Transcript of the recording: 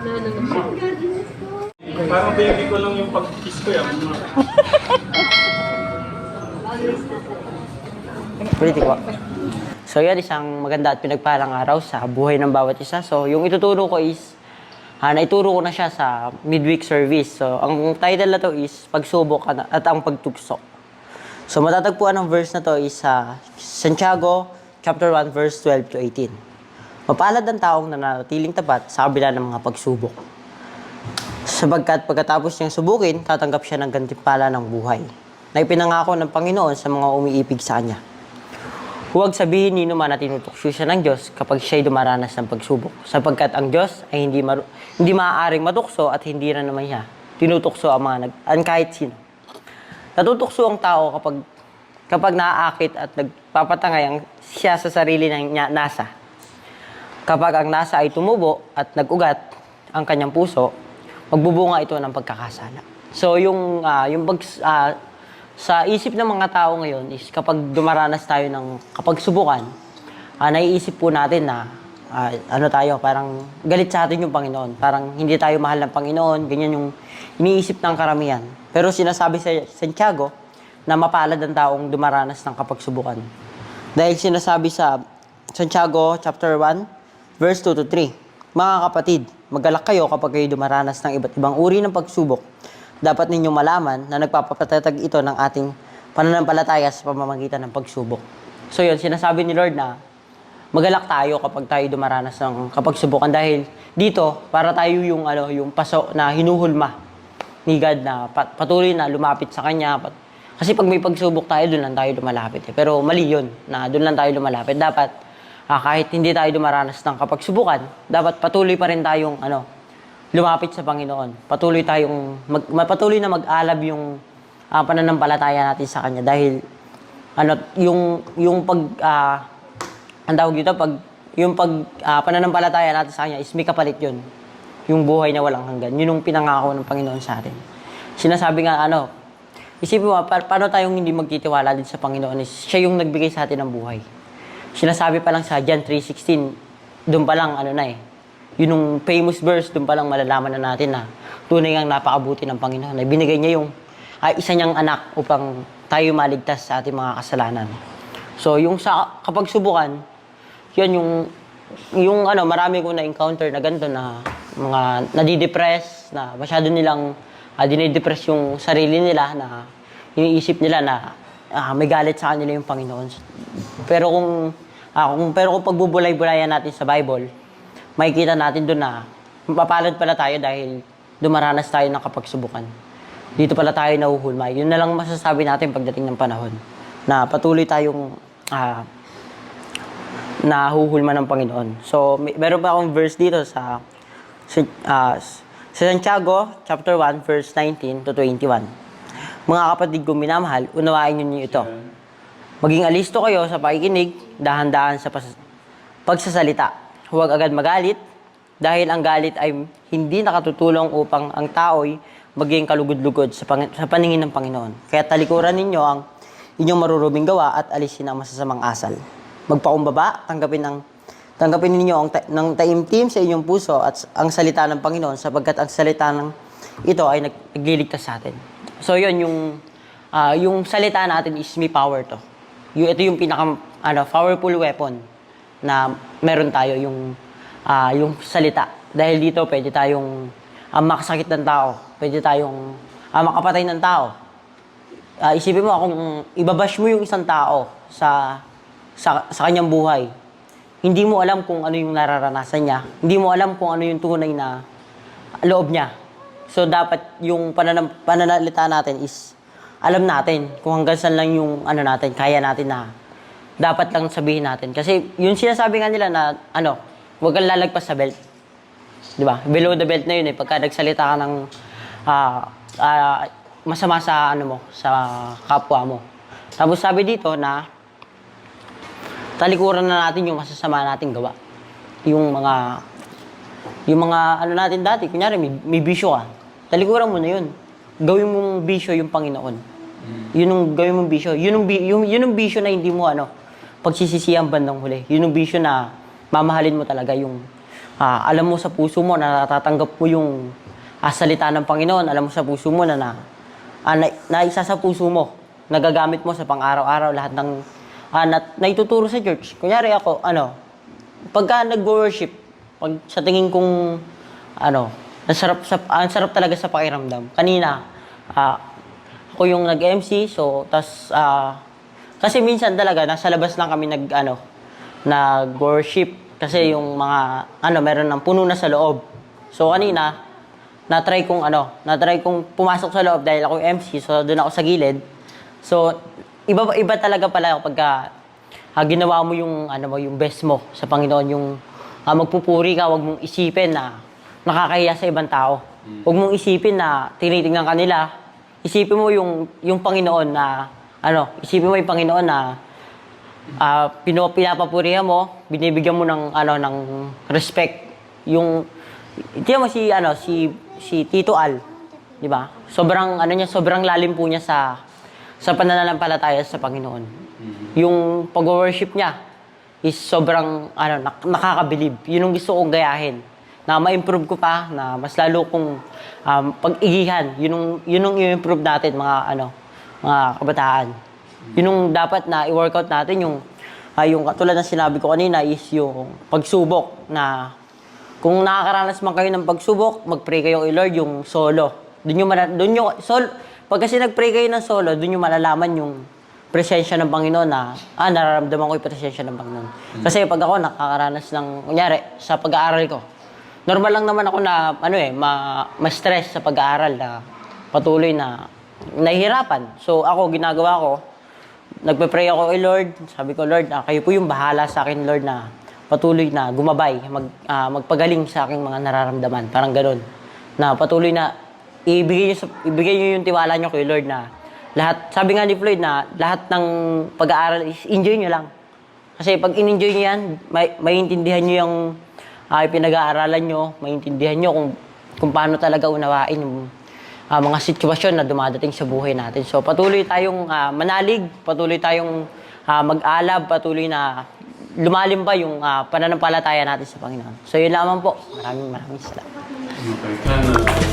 Na siya. Parang baby ko lang yung pag-kiss ko yan. Politik po. So yan, isang maganda at pinagpalang araw sa buhay ng bawat isa. So yung ituturo ko is, ah, naituro ko na siya sa midweek service. So ang title na to is Pagsubok at at ang Pagtukso. So matatagpuan ang verse na to is sa Santiago chapter 1 verse 12 to 18. Mapalad ang taong nananatiling tapat sa kabila ng mga pagsubok. Sapagkat pagkatapos niyang subukin, tatanggap siya ng gantimpala ng buhay na ipinangako ng Panginoon sa mga umiibig sa Kanya. Huwag sabihin ni naman na tinutukso siya ng Diyos kapag siya'y dumaranas ng pagsubok. Sapagkat ang Diyos ay hindi, maru- hindi maaaring matukso at hindi rin naman niya tinutukso ang mga nag ang kahit sino. Natutukso ang tao kapag kapag naaakit at nagpapatangay ang siya sa sarili ng niya, nasa. Kapag ang nasa ay tumubo at nag-ugat ang kanyang puso, magbubunga ito ng pagkakasala. So yung ah, yung pag ah, sa isip ng mga tao ngayon is kapag dumaranas tayo ng kapag subukan, ah, naiisip po natin na ah, ano tayo, parang galit sa atin yung Panginoon. Parang hindi tayo mahal ng Panginoon, ganyan yung iniisip ng karamihan. Pero sinasabi sa Santiago na mapalad ang taong dumaranas ng kapagsubukan. Dahil sinasabi sa Santiago chapter 1, verse 2 to 3. Mga kapatid, magalak kayo kapag kayo dumaranas ng iba't ibang uri ng pagsubok. Dapat ninyong malaman na nagpapatatag ito ng ating pananampalataya sa pamamagitan ng pagsubok. So yun, sinasabi ni Lord na magalak tayo kapag tayo dumaranas ng kapagsubukan dahil dito para tayo yung ano yung paso na hinuhulma ni God na pat- patuloy na lumapit sa kanya Pat- kasi pag may pagsubok tayo doon lang tayo lumalapit eh. pero mali yun na doon lang tayo lumalapit dapat ah, kahit hindi tayo dumaranas ng kapagsubukan dapat patuloy pa rin tayong ano lumapit sa Panginoon patuloy tayong mag, ma- patuloy na mag-alab yung ah, pananampalataya natin sa kanya dahil ano yung yung pag ah, ang tawag dito, pag, yung pag ah, pananampalataya natin sa Kanya is may kapalit yun. Yung buhay na walang hanggan. Yun yung pinangako ng Panginoon sa atin. Sinasabi nga, ano, isipin mo, pa- paano tayong hindi magtitiwala din sa Panginoon is siya yung nagbigay sa atin ng buhay. Sinasabi pa lang sa John 3.16, doon pa lang, ano na eh, yun yung famous verse, doon pa lang malalaman na natin na tunay ang napakabuti ng Panginoon. Na binigay niya yung ay, isa niyang anak upang tayo maligtas sa ating mga kasalanan. So, yung sa kapag subukan, yun yung yung ano, marami ko na-encounter na ganito na mga nadidepress, na masyado nilang uh, dinidepress yung sarili nila na iniisip nila na ah, may galit sa kanila yung Panginoon. Pero kung, ah, kung pero kung pagbubulay-bulayan natin sa Bible, makikita natin doon na mapapalad pala tayo dahil dumaranas tayo ng kapagsubukan. Dito pala tayo nahuhulmay. Yun na lang masasabi natin pagdating ng panahon. Na patuloy tayong ah, nahuhulma ng Panginoon. So, may, meron pa akong verse dito sa sa, ah, sa Santiago chapter 1 verse 19 to 21. Mga kapatid kong minamahal, unawain niyo ito. Maging alisto kayo sa pakikinig, dahan-dahan sa pagsasalita. Huwag agad magalit dahil ang galit ay hindi nakatutulong upang ang tao'y maging kalugod-lugod sa, sa paningin ng Panginoon. Kaya talikuran ninyo ang inyong maruruming gawa at alisin ang masasamang asal. Magpakumbaba, tanggapin ang tanggapin ninyo ang ta- ng taimtim sa inyong puso at ang salita ng Panginoon sapagkat ang salita ng ito ay nag- nagliligtas sa atin. So yun yung ah, yung salita natin is may power to. Yung, ito yung pinaka ano, powerful weapon na meron tayo yung ah, yung salita. Dahil dito pwede tayong ah, makasakit ng tao, pwede tayong ah, makapatay ng tao. Ah, isipin mo kung ibabash mo yung isang tao sa sa, sa kanyang buhay, hindi mo alam kung ano yung nararanasan niya. Hindi mo alam kung ano yung tunay na loob niya. So, dapat yung pananalita natin is alam natin kung hanggang saan lang yung ano natin, kaya natin na dapat lang sabihin natin. Kasi yung sinasabi nga nila na ano, huwag kang lalagpas sa belt. Di ba? Below the belt na yun eh. Pagka nagsalita ka ng ah, ah, masama sa ano mo, sa kapwa mo. Tapos sabi dito na talikuran na natin yung masasama nating gawa. Yung mga yung mga ano natin dati, kunyari may, may bisyo ka. Talikuran mo na yun. Gawin mong bisyo yung Panginoon. Yun yung gawin mong bisyo. Yun bi- yung, yun yung bisyo na hindi mo ano, pagsisisihan bandang huli. Yun yung bisyo na mamahalin mo talaga yung ah, alam mo sa puso mo na natatanggap mo yung ah, salita ng Panginoon. Alam mo sa puso mo na na, ah, na, naisa sa puso mo. Nagagamit mo sa pang-araw-araw lahat ng ah, na, naituturo sa church. Kunyari ako, ano, pagka nag-worship, pag sa tingin kong, ano, ang sarap, sa, ang sarap talaga sa pakiramdam. Kanina, ah, ako yung nag-MC, so, tas, ah, kasi minsan talaga, nasa labas lang kami nag, ano, nag-worship. Kasi yung mga, ano, meron ng puno na sa loob. So, kanina, na-try kong, ano, na-try kong pumasok sa loob dahil ako yung MC, so, doon ako sa gilid. So, iba, iba talaga pala pagka ah, ginawa mo yung, ano mo, yung best mo sa Panginoon, yung ah, magpupuri ka, wag mong isipin na nakakahiya sa ibang tao. Huwag mong isipin na tinitingnan ka nila. Isipin mo yung, yung Panginoon na, ano, isipin mo yung Panginoon na ah pino, pinapapurihan mo, binibigyan mo ng ano ng respect yung tiyan mo si ano si si Tito Al, 'di ba? Sobrang ano niya, sobrang lalim po niya sa sa pananampalataya sa Panginoon. Yung pag-worship niya is sobrang ano nak- nakakabilib. Yun ang gusto kong gayahin. Na ma-improve ko pa, na mas lalo kong um, pag-igihan. Yun ang, yun ang i-improve natin mga ano mga kabataan. Yun yung dapat na i-workout natin yung ah, yung katulad ng sinabi ko kanina is yung pagsubok na kung nakakaranas man kayo ng pagsubok, mag-pray kayo kay Lord yung solo. Doon yung doon yung sol pag kasi nag-pray kayo ng solo, doon yung malalaman yung presensya ng Panginoon na ah nararamdaman ko yung presensya ng Panginoon. Kasi pag ako nakakaranas ng kunyari sa pag-aaral ko, normal lang naman ako na ano eh ma, ma-stress sa pag-aaral na patuloy na nahihirapan. So ako ginagawa ko, nagpe-pray ako kay Lord. Sabi ko, Lord, ah, kayo po yung bahala sa akin, Lord, na patuloy na gumabay, mag, ah, magpagaling sa aking mga nararamdaman. Parang ganun. Na patuloy na ibigay niyo, ibigay niyo yung tiwala niyo kay Lord na lahat, sabi nga ni Floyd na lahat ng pag-aaral is enjoy niyo lang. Kasi pag in-enjoy niyo yan, may, maiintindihan niyo yung ah, pinag-aaralan niyo, maiintindihan niyo kung, kung paano talaga unawain yung ah, mga sitwasyon na dumadating sa buhay natin. So patuloy tayong ah, manalig, patuloy tayong ah, mag-alab, patuloy na lumalim pa yung ah, pananampalataya natin sa Panginoon. So yun lamang po. Maraming maraming salamat.